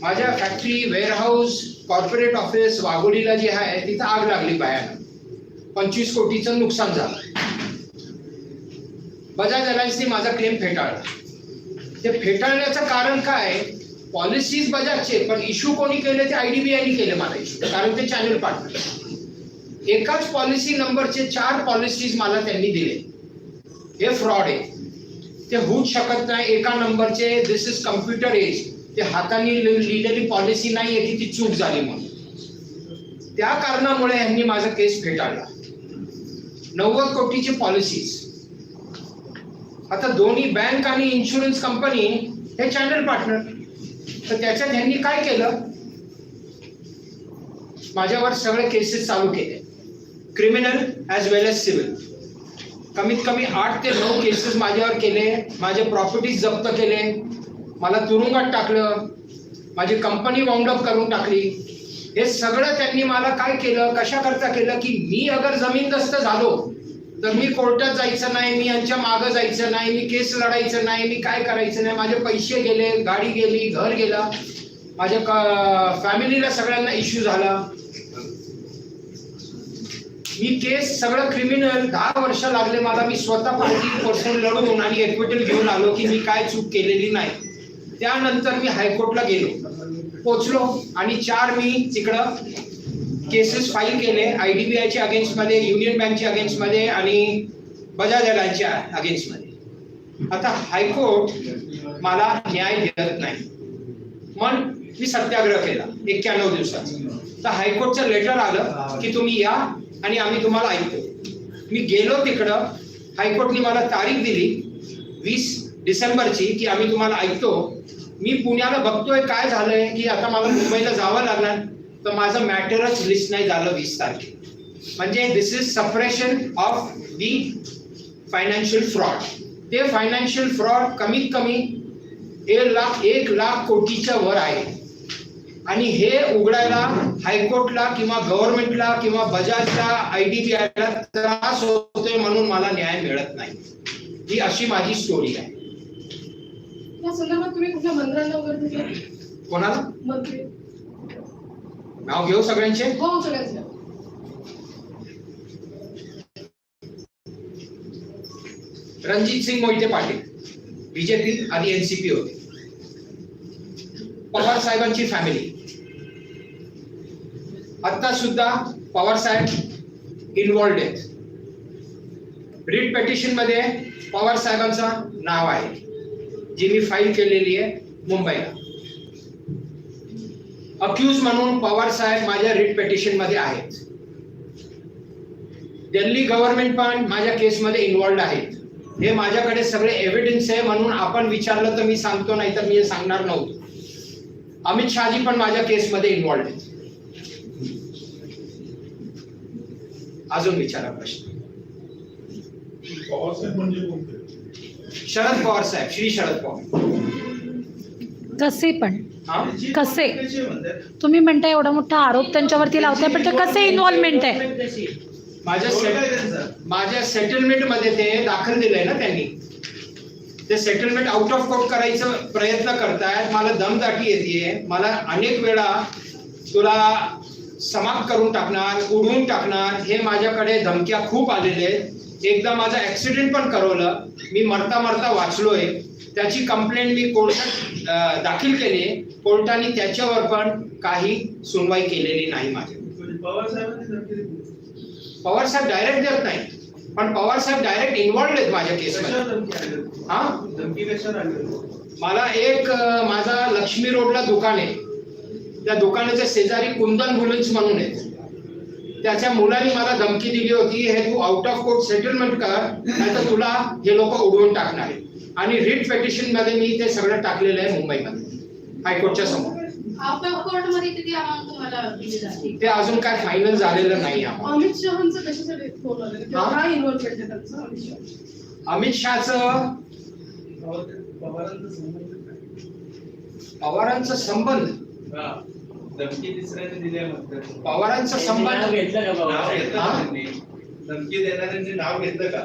माझ्या factory warehouse corporate office वाघोलीला जी आहे तिथं आग लागली भयानक पंचवीस कोटीचं नुकसान झालं. बजाज अलायन्सने माझा क्लेम फेटाळला. ते फेटाळण्याचं कारण काय? पॉलिसीज बजाजचे पण इश्यू कोणी केले ते आय डी बी आयने केले मला इश्यू कारण ते चॅनल पार्टनर एकाच पॉलिसी नंबरचे चार पॉलिसीज मला त्यांनी दिले. हे फ्रॉड आहे. ते होऊच शकत नाही. एका नंबरचे दिस इज कम्प्युटर एज ते हाताने लिहिलेली पॉलिसी नाही आहे की ती चूक झाली म्हणून. त्या कारणामुळे यांनी माझा केस फेटाळला. नव्वद कोटीची पॉलिसीज आता दोन्ही बँक आणि इन्शुरन्स कंपनी हे चॅनल पार्टनर तर त्याच्यात यांनी काय केलं? माझ्यावर सगळे केसेस चालू केले. Criminal as well as civil कमीत कमी आठ ते नऊ केसेस माझ्यावर केले माझे प्रॉपर्टीज जप्त केले. मला तुरुंगात टाकलं माझी कंपनी वाउंड अप करून टाकली. हे सगळं त्यांनी मला काय केलं कशाकरता केलं की मी अगर जमीनदस्त झालो तर मी कोर्टात जायचं नाही मी यांच्या मागं जायचं नाही मी केस लढायचं नाही मी काय करायचं नाही. माझे पैसे गेले गाडी गेली घर गेलं. माझ्या फॅमिलीला सगळ्यांना इश्यू झाला. मी केस सगळं क्रिमिनल दहा वर्ष लागले मला. मी स्वतः पार्टी पर्सन लढून आणि एक्विटल घेऊन आलो की मी काय चूक केलेली नाही. त्यानंतर मी हायकोर्टला गेलो. पोचलो आणि चार मी तिकडं केसेस फाईल केले. आय डी बी आयच्या अगेन्स्टमध्ये युनियन बँकच्या अगेन्स्टमध्ये आणि बजाज एअरलाईनच्या अगेन्स्टमध्ये. आता हायकोर्ट मला न्याय देत नाही. मग मी सत्याग्रह केला एक्क्याण्णव दिवसाचा. तर हायकोर्टचं लेटर आलं की तुम्ही या आणि आम्ही तुम्हाला ऐकतो. मी गेलो तिकडं. हायकोर्टने मला तारीख दिली. वीस डिसेंबरची की आम्ही तुम्हाला ऐकतो. मी पुण्याला बघतोय काय झालंय की आता मला मुंबईला जावं लागणार. तर माझं मॅटरच लिस्ट नाही झालं वीस तारखे म्हणजे this is separation of the financial fraud ते फायनान्शियल फ्रॉड कमीत कमी एक लाख एक लाख कोटीच्या वर आहे. आणि हे उघडायला हायकोर्टला किंवा गव्हर्नमेंटला किंवा बजाजला आय डी बी आयला त्रास होतोय म्हणून मला न्याय मिळत नाही. ही अशी माझी स्टोरी आहे. या संदर्भात तुम्ही कुठल्या मंत्र्यांना वगैरे भेटले? कोणाला? मंत्री? नाव घेऊ सगळ्यांचे? हो सगळ्यांचे. रणजित सिंग मोहिते पाटील बीजेपी आणि एनसीपी होते. पवार साहेबांची फॅमिली आता सुद्धा पवार साहेब इन्वॉल्ड आहेत. रिट पेटिशनमध्ये पवार साहेबांचं नाव आहे. जी मी फाईल केलेली आहे मुंबईला अक्यूज म्हणून पवार साहेब माझ्या रिट पेटिशनमध्ये आहेत. दिल्ली गव्हर्नमेंट पण माझ्या केसमध्ये इन्वॉल्ड आहेत. हे माझ्याकडे सगळे एव्हिडन्स आहे म्हणून आपण विचारलं तर मी सांगतो नाही तर मी हे सांगणार नव्हतो. अमित शहाजी पण माझ्या केसमध्ये इन्वॉल्ड आहेत. अजून विचारा प्रश्न. म्हणजे कोणते? शरद पवार साहेब श्री शरद पवार. कसे पण? कसे? तुम्ही म्हणताय एवढा मोठा आरोप त्यांच्यावरती लावताय पण ते कसे इन्व्हॉल्वमेंट आहे? माझ्या माझ्या सेटलमेंटमध्ये ते दाखल दिलंय ना त्यांनी. ते सेटलमेंट आउट ऑफ कोर्ट करायचा प्रयत्न करतायत. मला दमदाटी येते मला अनेक वेळा तुला समाप्त करून टाकणार उडवून टाकणार हे माझ्याकडे धमक्या खूप आलेले आहेत. एकदा माझा ऍक्सिडेंट पण करवलं. मी मरता मरता वाचलोय. त्याची कंप्लेंट मी कोर्टात दाखल केली. कोर्टाने त्याच्यावर पण काही सुनवाई केलेली नाही माझ्या पवार साहेबांनी पवार साहेब डायरेक्ट देत नाही. पण पवार साहेब डायरेक्ट इन्व्हॉल्ड आहेत माझ्या केसमध्ये हा? मला एक माझा लक्ष्मी रोडला दुकान आहे. त्या दुकानाच्या शेजारी कुंदन बुलन्स म्हणून आहे त्याच्या मुलाने मला धमकी दिली होती हे तू आउट ऑफ कोर्ट सेटलमेंट कर नाहीतर तुला हे लोक उडवून टाकणार आहे आणि रिट पेटिशनमध्ये मी ते सगळं टाकलेलं आहे मुंबईमध्ये हायकोर्टच्या समोर. आउट ऑफ कोर्टमध्ये किती अमाऊंट तुम्हाला दिली जाते? ते अजून काय फायनल झालेलं नाही हा? अमित शहाचं पवारांचा संबंध धमकी तिसऱ्याने दिल्या म्हणतात पवारांचा संबंध घेतलं का नाव घेतलं हा? का त्यांनी. धमकी देणाऱ्यांचे नाव घेतलं का?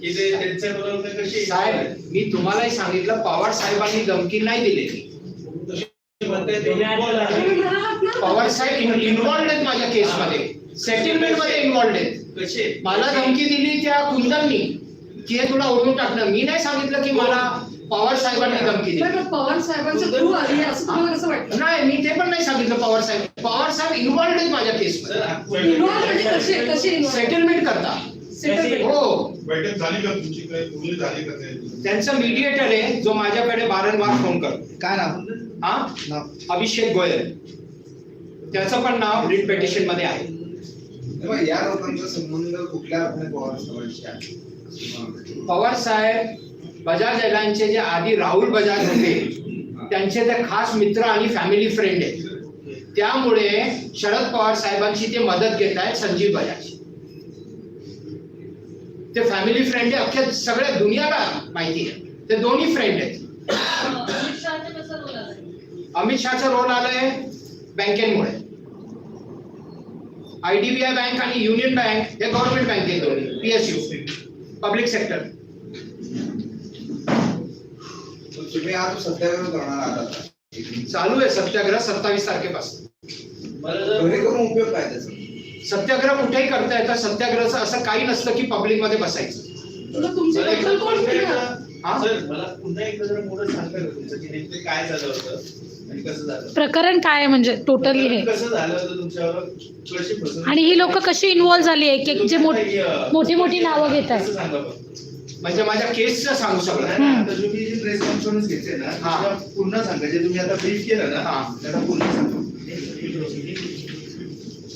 की ते त्यांच्या बरोबर कशी साहेब मी तुम्हालाही सांगितलं पवार साहेबांनी धमकी नाही दिलेली. म्हणताय ते involved आहे. तुम्ही म्हणालात ना पवार साहेब इन्व्हॉल्ड आहेत माझ्या केसमध्ये. सेटलमेंटमध्ये इन्व्हॉल्ड आहेत. कसे? मला धमकी दिली त्या कुंदननी की हे तुला ओढून टाकलं. मी नाही सांगितलं की मला पवार साहेबांनी धमकी दिली पवार साहेबांच्या थ्रू आली आहे असं तुम्हाला कसं वाटतं? नाही मी ते पण नाही सांगितलं पवार साहेब. पवार साहेब इन्व्हॉल्ड आहेत माझ्या केसमध्ये इन्व्हॉल्व म्हणजे कसे कसे इन्व्हॉल्व सेटलमेंट करता. सेटलमेंट हो. बैठक झाली का तुमची काय पूर्ण झाली का ते त्यांचा मीडिएटर आहे जो माझ्याकडे वारंवार फोन करतो. काय नाव? हा? नाव. अभिषेक गोयल. त्याचं पण नाव रिट पेटिशनमध्ये आहे. या लोकांचा संबंध कुठल्या अर्थाने पवार साहेबांशी आहे? पवार साहेब बजाज एअरलाईनचे जे आधी राहुल बजाज होते त्यांचे ते खास मित्र आणि फॅमिली फ्रेंड आहेत. त्यामुळे शरद पवार साहेबांची ते मदत घेत आहेत संजीव बजाज. ते फॅमिली फ्रेंड आहे अख्ख्या सगळ्या दुनियाला माहिती आहे. ते दोन्ही फ्रेंड आहेत. अमित शहाचा रोल आलाय? बँकेमुळे. आयडीबीआय बँक आणि युनियन बँक हे गव्हर्नमेंट बँक आहेत दोन्ही पीएसयू पब्लिक सेक्टर तर तुम्ही आज सत्याग्रह करणार आहात. चालू आहे सत्याग्रह सत्तावीस तारखेपासून. मला जर घरी करून उपयोग काय त्याचा? सत्याग्रह कुठेही करता येतं सत्याग्रहाचं असं काही नसतं की पब्लिकमध्ये बसायचं. तुला तुमची मला दखल कोण पुन्हा घेणार एकदा- हा? सर मला पुन्हा एकदा जरा मोठं सांगता का तुमचं की नेमकं काय झालं होतं आणि कसं झालं प्रकरण काय आहे म्हणजे टोटली हे? कसं झालं होतं तुमच्यावर? कशी फसवणूक आणि ही लोक कशी इन्व्हॉल्व झाली? आहे की जे मोठ मोठी नावं घेत आहेत. म्हणजे माझ्या केसचं सांगू सगळं आता तुम्ही जी प्रेस कॉन्फरन्स घेतली ना हा. त्याला पुन्हा सांगा जे तुम्ही आता ब्रीफ केलं ना हा. त्याला पुन्हा सांगा.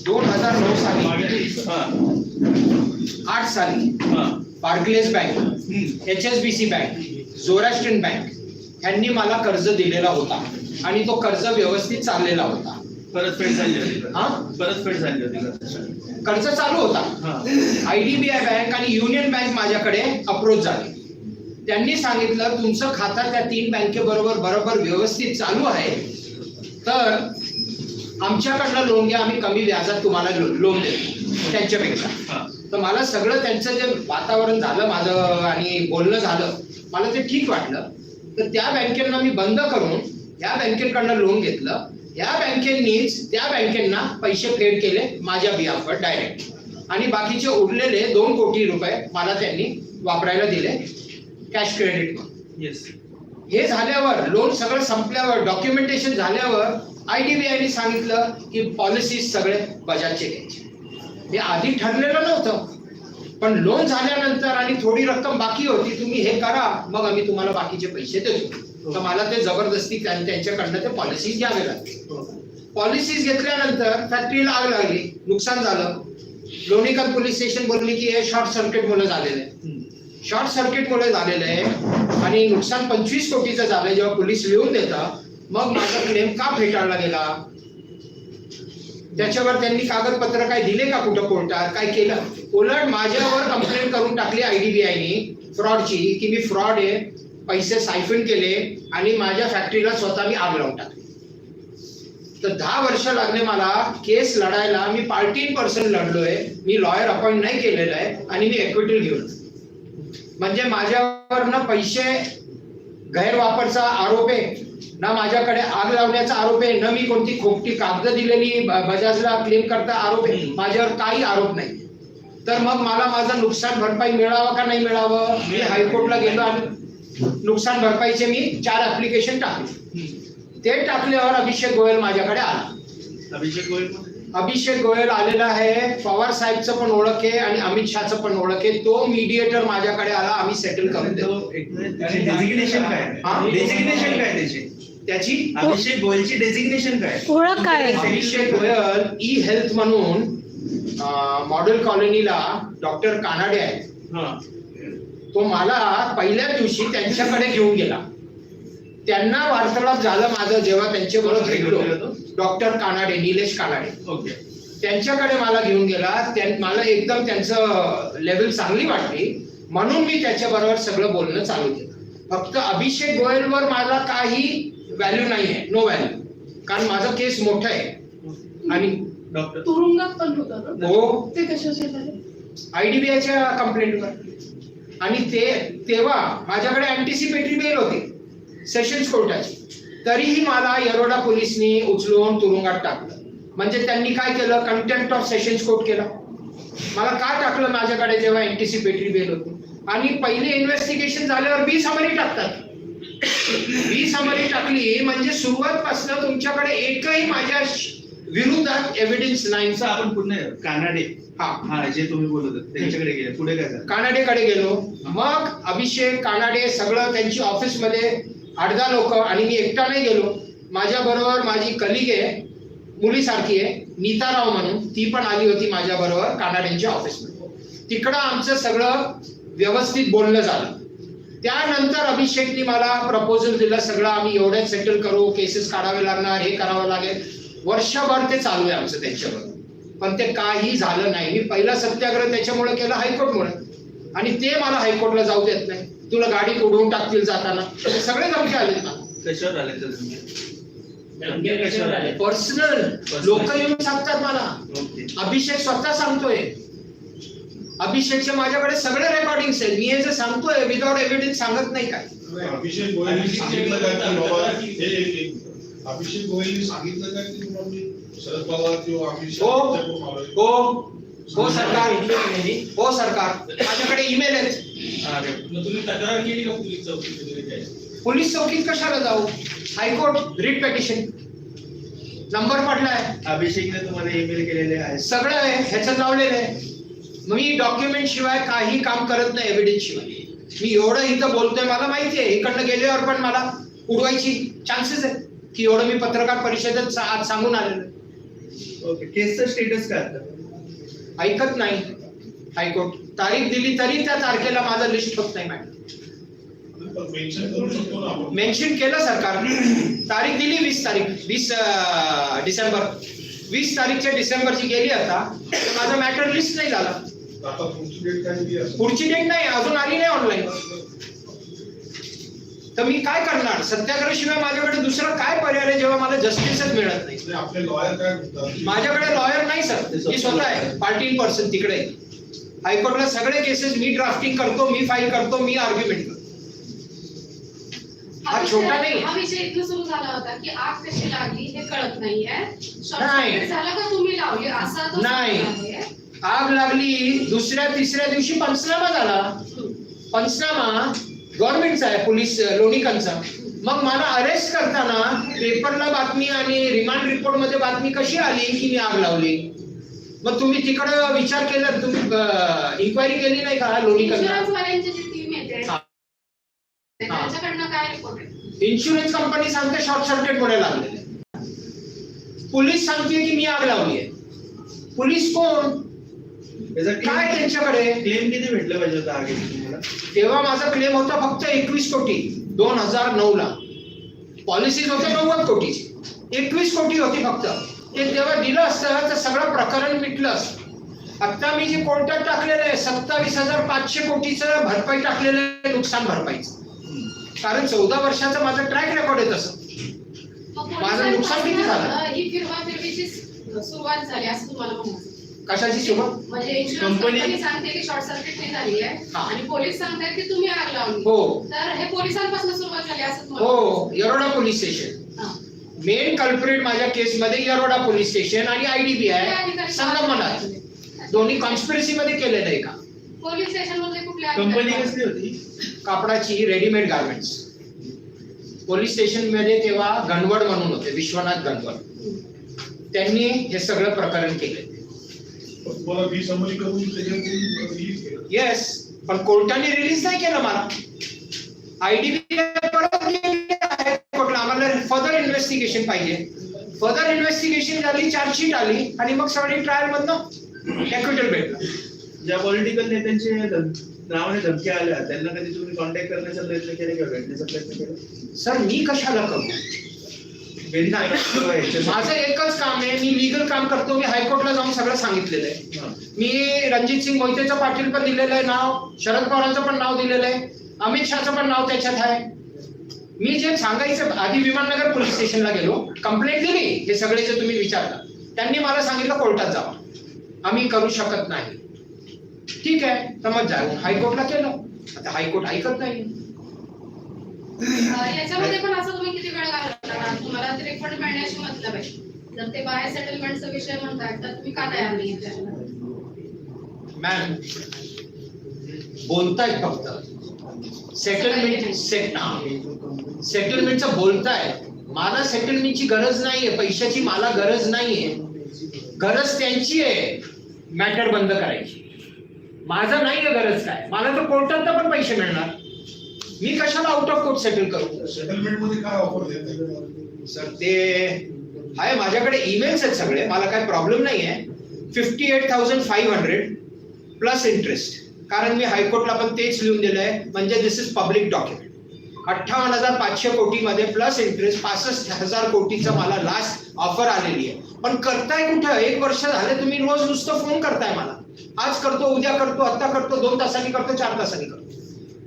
दोन हजार नऊ साली. हा. आठ साली. हा. Barclays bank hmm. H S B C bank Zoroastrian bank यांनी मला कर्ज दिलेला होता. आणि तो कर्ज व्यवस्थित चाललेला होता. परतफेड झाली होती? हा? परतफेड झाली होती? कर्ज चालू होता. आयडीबीआय बँक आणि युनियन बँक माझ्याकडे अप्रोच झाले. त्यांनी सांगितलं तुमचं खातं त्या तीन बँकेबरोबर बरोबर व्यवस्थित चालू आहे. तर आमच्याकडनं लोन घ्या आम्ही कमी व्याजात तुम्हाला लोन देतो त्यांच्यापेक्षा. तर मला सगळं त्यांचं जे वातावरण झालं माझं आणि बोलणं झालं मला ते ठीक वाटलं. तर त्या बँकेंना मी बंद करून या बँकेकडनं लोन घेतलं. या बँकेंनीच त्या बँकेंना पैसे फेड केले माझ्या बिहाफवर डायरेक्ट आणि बाकीचे उरलेले दोन कोटी रुपये मला त्यांनी वापरायला दिले कॅश क्रेडिट येस हे झाल्यावर लोन सगळं संपल्यावर डॉक्युमेंटेशन झाल्यावर आय डी बी आयने सांगितलं की पॉलिसीज सगळे बजाजचे घ्यायचे. हे आधी ठरलेलं नव्हतं. पण लोन झाल्यानंतर आणि थोडी रक्कम बाकी होती तुम्ही हे करा मग आम्ही तुम्हाला बाकीचे पैसे देतो. तर मला ते जबरदस्ती त्यां- त्यांच्याकडनं ते पॉलिसीज घ्यावे लागले. पॉलिसीज घेतल्यानंतर फॅक्टरीला आग लागली. नुकसान झालं. लोणीकर पोलीस स्टेशन बोलली की हे शॉर्ट सर्किट मुळे झालेलं. आहे शॉर्ट सर्किट मुळे झालेलं. आहे आणि नुकसान पंचवीस कोटीचं झालंय जेव्हा पोलीस लिहून देतात मग माझा क्लेम का फेटाळला गेला. त्याच्यावर त्यांनी कागदपत्र काय दिले का कुठं कोर्टात काय केलं? उलट माझ्यावर कंप्लेंट करून टाकली आयडीबीआयनी फ्रॉडची की मी फ्रॉड आहे. पैसे सायफन केले आणि माझ्या फॅक्टरीला स्वतः मी आग लावून टाकली. तर दहा वर्ष लागले मला केस लढायला. मी पार्टी इन पर्सन लढलोय. मी लॉयर अपॉइंट नाही केलेलं आहे आणि मी इक्विटी घेऊन म्हणजे माझ्यावर ना पैसे गैरवापरचा आरोप आहे. ना माझ्याकडे आग लावण्याचा आरोप आहे. न मी कोणती खोटी कागद दिलेली बजाजला क्लेम करता आरोप आहे. माझ्यावर काही आरोप नाही. तर मग मला माझं नुकसान भरपाई मिळावं का नाही मिळावं? मी हायकोर्टला गेलो आणि नुकसान भरपाईचे मी चार ऍप्लिकेशन टाकले. ते टाकल्यावर अभिषेक गोयल माझ्याकडे आला. अभिषेक गोयल? अभिषेक गोयल आलेला आहे. पवार साहेबचं पण ओळख आहे आणि अमित शहाचं पण ओळख आहे. तो मीडिएटर माझ्याकडे आला आम्ही सेटल करून देतो. त्याची डेजिग्नेशन काय हा? डेजिग्नेशन काय त्याची? त्याची? अभिषेक गोयलची डेजिग्नेशन काय ओळख काय? अभिषेक गोयल ई हेल्थ म्हणून मॉडेल कॉलनीला डॉक्टर कानाडे आहेत. हा. तो मला पहिल्या दिवशी त्यांच्याकडे घेऊन गेला. त्यांना वार्तालाप झालं माझं जेव्हा त्यांच्या बरोबर भेटलो. डॉक्टर कानाडे निलेश कानाडे. ओके. त्यांच्याकडे मला घेऊन गेला. मला एकदम त्यांचं लेवल चांगली वाटली. म्हणून मी त्याच्याबरोबर सगळं बोलणं चालू केलं. फक्त अभिषेक गोयलवर मला काही व्हॅल्यू नाही आहे नो व्हॅल्यू कारण माझं केस मोठं आहे. आणि डॉक्टर? तुरुंगात पण होता ना हो. ते कशाचे झाले? आयडीबीआयच्या कंप्लेंटवर आणि ते तेव्हा माझ्याकडे अँटिसिपेटरी बेल होती. सेशन्स कोर्टाची. तरीही मला येरोडा पोलिसनी उचलून तुरुंगात टाकलं. म्हणजे त्यांनी काय केलं? कंटेम्प्ट ऑफ सेशन्स कोर्ट केला. मला का टाकलं माझ्याकडे जेव्हा अँटिसिपेटरी बेल होती? आणि पहिले इन्व्हेस्टिगेशन झाल्यावर बी समरी टाकतात. बी समरी टाकली म्हणजे सुरुवातपासून तुमच्याकडे एकही माझ्या विरोधात एव्हिडन्स नाही असं आपण पुन्हा कानाडे. हा हा जे तुम्ही बोलत होते त्यांच्याकडे गेले. पुढे काय झालं? कानाडेकडे गेलो. मग अभिषेक कानाडे सगळं त्यांची ऑफिसमध्ये आठ दहा लोक आणि मी एकटा नाही गेलो. माझ्या बरोबर माझी कलिग आहे मुलीसारखी आहे नीता राव म्हणून. ती पण आली होती माझ्या बरोबर कानाडेंच्या ऑफिसमध्ये. तिकडं आमचं सगळं व्यवस्थित बोलणं झालं. त्यानंतर अभिषेकनी मला प्रपोजल दिलं सगळं आम्ही एवढ्याच सेटल करू केसेस काढावे लागणार हे करावं लागेल. वर्षभर ते चालू आहे आमचं त्यांच्याबरोबर. पण ते काही झालं नाही. मी पहिला सत्याग्रह त्याच्यामुळे केला हायकोर्टमुळे. आणि ते मला हायकोर्टला जाऊ देत नाही. तुला गाडी उडवून टाकतील जाताना. सगळे धमके आले ना कशावर आले? पर्सनल. लोक येऊन सांगतात मला. अभिषेक स्वतः सांगतोय. अभिषेकचे माझ्याकडे सगळे रेकॉर्डिंग आहेत. मी हे जे सांगतोय विदाउट एव्हिडन्स सांगत नाही काय. अभिषेक हे एक अभिषेक गोयलनी सांगितलं काय शरद पवार किंवा अमित हो शहा यांच्याकडून आलोय? हो हो सरकार हो सरकार? माझ्याकडे ईमेल आहेत. अरे मग तुम्ही तक्रार केली का पोलीस चौकीत पोलीस कशाला जाऊ? हायकोर्ट रिट पेटिशन नंबर पडलाय. अभिषेकने तुम्हाला ईमेल केलेले आहे सगळं आहे ह्याच्यात लावलेलं आहे. मी डॉक्युमेंट शिवाय काही काम करत नाही एव्हिडन्स शिवाय. मी एवढं इथं बोलतोय मला माहिती आहे. इकडनं गेल्यावर पण मला उडवायची चान्सेस आहे की एवढं मी पत्रकार परिषदेत आज सांगून आलेलो आहे. ओके केसचं स्टेटस काय आता? ऐकत नाही. हायकोर्ट. तारीख दिली तरी त्या तारखेला माझं लिस्ट होत नाही मॅडम मेन्शन केलं सरकार. तारीख दिली वीस तारीख. वीस डिसेंबर. वीस तारीखच्या डिसेंबरची गेली आता. तर माझा मॅटर लिस्ट नाही झाला. पुढची डेट नाही अजून आली नाही ऑनलाईन तर मी काय करणार? सत्याग्रह शिवाय माझ्याकडे दुसरं काय जेव्हा मला जस्टिसच मिळत नाही. म्हणजे आपले लॉयर काय माझ्याकडे लॉयर नाही सर मी स्वतः आहे. पार्टी इन पर्सन तिकडे. हायकोर्टला सगळे केसेस मी ड्राफ्टिंग करतो मी फाईल करतो मी आर्ग्युमेंट करतो. हा छोटा नाही. हा विषय इथं सुरू झाला होता की आग कशी लागली हे कळत नाहीये. झालं का तुम्ही लावली? असा तो नाही. सवाल आहे. आग लागली दुसऱ्या तिसऱ्या दिवशी पंचनामा झाला. पंचनामा गव्हर्नमेंटचा आहे पोलीस अं, लोणीकरचा मग मला अरेस्ट करताना पेपरला बातमी आणि रिमांड रिपोर्टमध्ये बातमी कशी आली की मी आग लावली? मग तुम्ही तिकडं विचार केला तुम्ही इन्क्वायरी केली नाही का लोणीकरला इन्शुरन्स हा. कंपनी सांगते शॉर्ट सर्किट मुळे लागलेले पोलीस सांगते की मी आग लावली आहे. पोलीस कोण? काय त्यांच्याकडे? क्लेम किती भेटलं पाहिजे होता आगे तेव्हा माझा क्लेम होता फक्त एकवीस कोटी. दोन हजार नऊ ला. पॉलिसीज होते नव्वद कोटीची. एकवीस कोटी होती फक्त. ते तेव्हा दिलं असतं तर सगळं प्रकरण मिटलं असतं आता मी जे कोर्टात टाकलेलं आहे सत्तावीस हजार पाचशे कोटीचं भरपाई टाकलेलं आहे नुकसान भरपाईचं. कारण चौदा वर्षाचं माझं ट्रॅक रेकॉर्ड आहे तसं. माझं नुकसान किती झालं? ही फिरवा फिरवीची सुरुवात झाली असं तुम्हाला कशाची म्हणजे इन्शुरन्स कंपनी- कंपनी सांगते की शॉर्ट सर्किट नाही झाली आहे. हा. आणि पोलीस सांगतात की तुम्ही आग लावली हो. तर हे पोलिसांपासून सुरुवात झाली असं तुम्हाला हो येरोडा पोलीस स्टेशन. हा. मेन कल्प्रिट माझ्या केसमध्ये येरोडा पोलीस स्टेशन आणि आयडीबी आहे. अधिकारी संगमनात दोन्ही कॉन्स्पिरसी मध्ये केलेलं आहे का? पोलीस स्टेशनमध्ये कुठले कंपनी कसली होती? कापडाची रेडीमेड गार्मेंट्स पोलीस स्टेशनमध्ये तेव्हा गणवड म्हणून होते विश्वनाथ गणवड. त्यांनी हे सगळं प्रकरण केले. तुम्हाला वी समरी करून त्याच्यातून रिलीज केलं. येस पण कोर्टाने रिलीज नाही केलं मला. आयडीबी कोर्टला. आम्हाला फर्दर इन्व्हेस्टिगेशन पाहिजे. फर्दर इन्व्हेस्टिगेशन झाली चार्जशीट आली आणि मग सगळी ट्रायल मधनं ॲक्विटल भेटलं. ज्या पॉलिटिकल नेत्यांचे नावाने धमक्या आल्या त्यांना कधी तुम्ही कॉन्टॅक्ट करण्याचा प्रयत्न केला किंवा भेटण्याचा प्रयत्न केला? सर मी कशाला करू? व्हेरी माझं एकच काम आहे मी लिगल काम करतो मी हायकोर्टला जाऊन सगळं सांगितलेलं आहे. मी रणजित सिंग मोहितेचं पाटील पण दिलेलं आहे नाव शरद पवारांचं पण नाव दिलेलं आहे अमित शहाचं पण नाव त्याच्यात आहे. मी जे सांगायचं आधी विमाननगर पोलीस स्टेशनला गेलो कंप्लेंट दिली हे सगळे जे तुम्ही विचारला त्यांनी मला सांगितलं कोर्टात जावा. आम्ही करू शकत नाही. ठीक आहे तर मग जाऊ हायकोर्टला केलं. आता हायकोर्ट ऐकत नाही. याच्यामध्ये पण असं तुम्ही किती वेळ घालवता तुम्हाला ते रिफंड मिळण्याशी मतलब आहे. जर ते बाहेर सेटलमेंटचा विषय म्हणताय तर तुम्ही का तयार नाही मॅम बोलतायत फक्त. सेटलमेंट सेट सेटलमेंटचं बोलताय मला सेटलमेंटची गरज नाहीये. पैशाची मला गरज नाहीये. गरज त्यांची आहे मॅटर बंद करायची. माझं नाहीये गरज काय? मला तर कोर्टात पण पैसे मिळणार. मी कशाला आउट ऑफ कोर्ट सेटल करू? सेटलमेंटमध्ये काय ऑफर देते सर ते आहे माझ्याकडे ईमेल्स आहेत सगळे. मला काय प्रॉब्लेम नाही आहे fifty eight thousand five hundred plus interest कारण मी हायकोर्टला पण तेच लिहून दिलं आहे म्हणजे दिस इज पब्लिक डॉक्युमेंट अठ्ठावन्न हजार पाचशे कोटीमध्ये प्लस इंटरेस्ट पासष्ट हजार कोटीचं मला लास्ट ऑफर आलेली आहे. पण करताय कुठं? एक वर्ष झाले तुम्ही रोज नुसतं फोन करताय मला. आज करतो उद्या करतो आत्ता करतो दोन तासांनी करतो चार तासांनी करतो.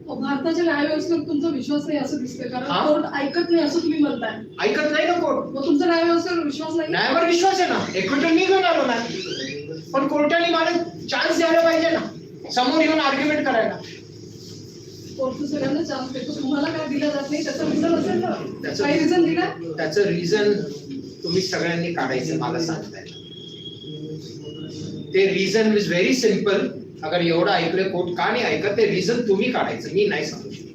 भारताच्या न्यायव्यवस्थेवर तुमचा विश्वास नाही असं दिसतंय हा? कारण कोर्ट ऐकत नाही असं तुम्ही म्हणताय. ऐकत नाही ना कोर्ट? मग तुमचा न्यायव्यवस्थेवर विश्वास नाही? न्यायावर विश्वास आहे ना. इक्विटल मी घेऊन आलो ना. पण कोर्टाने मला चान्स द्यायला पाहिजे ना. समोर येऊन आर्ग्युमेंट करायला. कोर्ट सगळ्यांना चान्स देतो. तुम्हाला काय दिलं जात नाही? त्याचं रिझन असेल ना. त्याचं- काही रिझन दिला त्याचं रिझन तुम्ही सगळ्यांनी काढायचं मला सांगताय. ते रिझन इज व्हेरी सिंपल अगर एवढं ऐकलं कोर्ट का नाही ऐकत ते रिझन तुम्ही काढायचं. मी नाही सांगू शकत.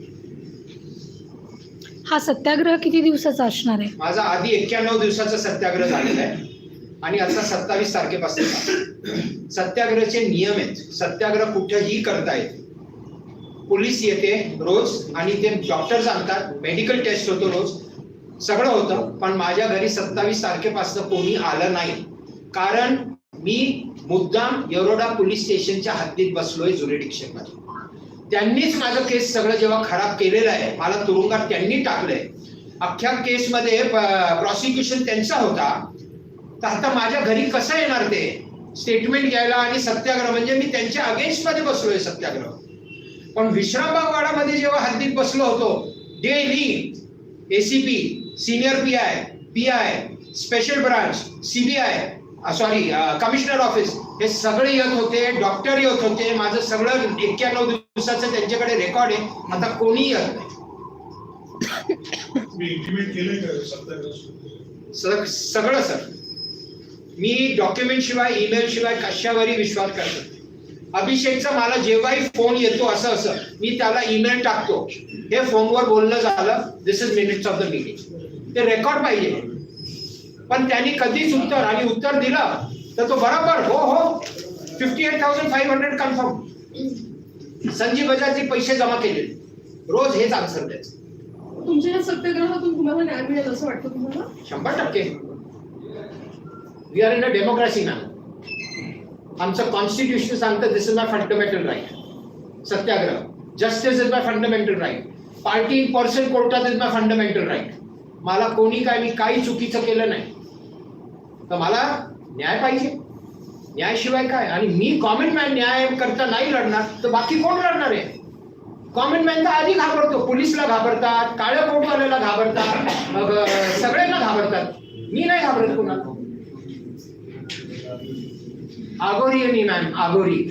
हा सत्याग्रह किती दिवसाचा असणार आहे? माझा आधी एक्क्याण्णव दिवसाचा सत्याग्रह झालेला आहे. आणि आता सत्तावीस तारखेपासून. सत्याग्रहाचे नियम आहेत. सत्याग्रह कुठेही करता येते पोलीस येते रोज आणि ते डॉक्टर्स आणतात मेडिकल टेस्ट होतो रोज. सगळं होतं. पण माझ्या घरी सत्तावीस तारखेपासून कोणी आलं नाही. कारण मी मुद्दाम येरोडा पोलीस स्टेशनच्या हद्दीत बसलोय जुरिडिक्शनमध्ये. त्यांनीच माझं केस सगळं जेव्हा खराब केलेलं आहे मला तुरुंगात त्यांनी टाकलंय. अख्ख्या केसमध्ये प्रॉसिक्युशन त्यांचा होता. तर आता माझ्या घरी कसं येणार ते? स्टेटमेंट घ्यायला आणि सत्याग्रह म्हणजे मी त्यांच्या अगेन्स्टमध्ये बसलोय सत्याग्रह. पण विश्रामबागवाडामध्ये जेव्हा हद्दीत बसलो होतो daily ACP senior P I P I special branch CBI sorry commissioner office हे सगळे येत होते डॉक्टर येत होते. माझं सगळं एक्क्याण्णव दिवसाचं त्यांच्याकडे रेकॉर्ड आहे. आता कोणी येत नाही. सगळं सर. मी डॉक्युमेंट शिवाय ईमेल शिवाय कशावरही विश्वास करतो. अभिषेकचा मला जेव्हाही फोन येतो असं असं मी त्याला ईमेल टाकतो. हे फोनवर बोलणं झालं. This is minutes of the meeting ते रेकॉर्ड पाहिजे. पण त्यांनी कधीच उत्तर आणि उत्तर दिलं तर तो बरोबर हो हो. Fifty eight thousand five hundred confirm Sanjeev बजाजचे पैसे जमा केले. रोज हेच आन्सर द्यायचं. तुमच्या या सत्याग्रहातून तुम्हाला न्याय मिळेल असं वाटतं तुम्हाला? शंभर टक्के. We are in a democracy ma'am आमचं कॉन्स्टिट्यूशन सांगतं this is my fundamental right satyagraha. Justice is my fundamental right party in person कोर्टात इज माय फंडामेंटल राईट मला कोणी काय मी काही चुकीचं केलं नाही. तर मला न्याय पाहिजे. न्यायाशिवाय काय? आणि मी कॉमन मॅन न्याय करता नाही लढणार तर बाकी कोण लढणार आहे? कॉमन मॅन तर आधी घाबरतो. पोलीसला घाबरतात काळ्या कोटवाल्याला घाबरतात मग सगळ्यांना घाबरतात. मी नाही घाबरत कोणाला. आगोरी आहे मी मॅम आगोरी.